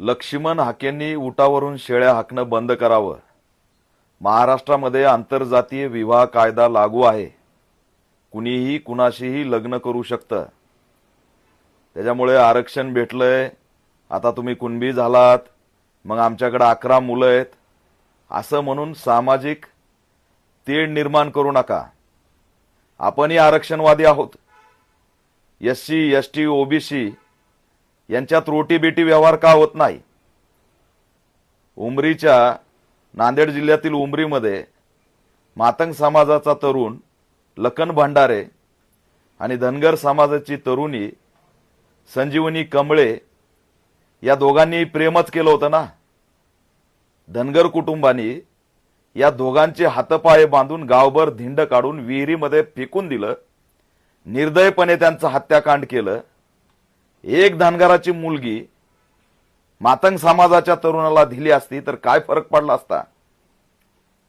लक्ष्मण हाकेंनी उटावरून शेळ्या हाकणं बंद करावं. महाराष्ट्रामध्ये आंतरजातीय विवाह कायदा लागू आहे. कुणीही कुणाशीही लग्न करू शकतं. त्याच्यामुळे आरक्षण भेटलंय. आता तुम्ही कुणबी झालात. मग आमच्याकडे अकरा मुलं आहेत. असं म्हणून सामाजिक तेढ निर्माण करू नका. आपणही आरक्षणवादी आहोत. S C S T OBC यांच्यात रोटी बेटी व्यवहार का होत नाही? उमरीच्या नांदेड जिल्ह्यातील उमरीमध्ये मातंग समाजाचा तरुण लखन भंडारे आणि धनगर समाजाची तरुणी संजीवनी कमळे या दोघांनी प्रेमच केलं होतं ना? धनगर कुटुंबानी या दोघांचे हातपाय बांधून गावभर धिंड काढून विहिरीमध्ये फेकून दिलं निर्दयपणे त्यांचं हत्याकांड केलं एक धनगराची मुलगी मातंग समाजाच्या तरुणाला दिली असती तर काय फरक पडला असता?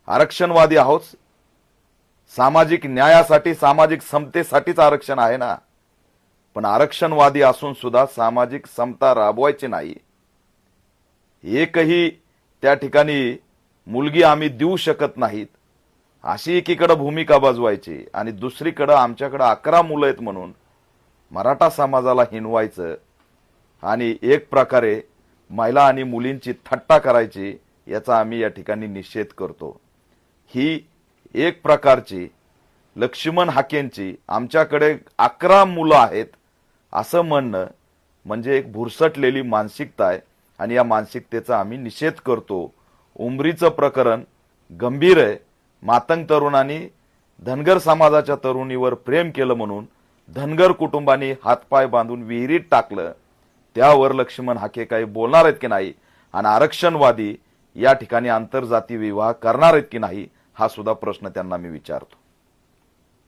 आरक्षणवादी आहोत. सामाजिक न्यायासाठी सामाजिक समतेसाठीच आरक्षण आहे ना? पण आरक्षणवादी असून सुद्धा सामाजिक समता राबवायची नाही. एकही त्या ठिकाणी मुलगी आम्ही देऊ शकत नाहीत. अशी एकीकडे भूमिका बजवायची आणि दुसरीकडं आमच्याकडं अकरा मुलं आहेत म्हणून मराठा समाजाला हिणवायचं आणि एक प्रकारे महिला आणि मुलींची थट्टा करायची याचा आम्ही या ठिकाणी निषेध करतो. ही एक प्रकारची लक्ष्मण हाकेंची आमच्याकडे अकरा मुलं आहेत असं म्हणणं म्हणजे एक भुरसटलेली मानसिकता आहे आणि या मानसिकतेचा आम्ही निषेध करतो. उमरीचं प्रकरण गंभीर आहे. मातंग तरुणांनी धनगर समाजाच्या तरुणीवर प्रेम केलं म्हणून धनगर कुटुंबाने हातपाय बांधून विहिरीत टाकलं. त्यावर लक्ष्मण हाके काही बोलणार आहेत की नाही? आणि आरक्षणवादी या ठिकाणी आंतरजाती विवाह करणार आहेत की नाही? हा सुद्धा प्रश्न त्यांना मी विचारतो.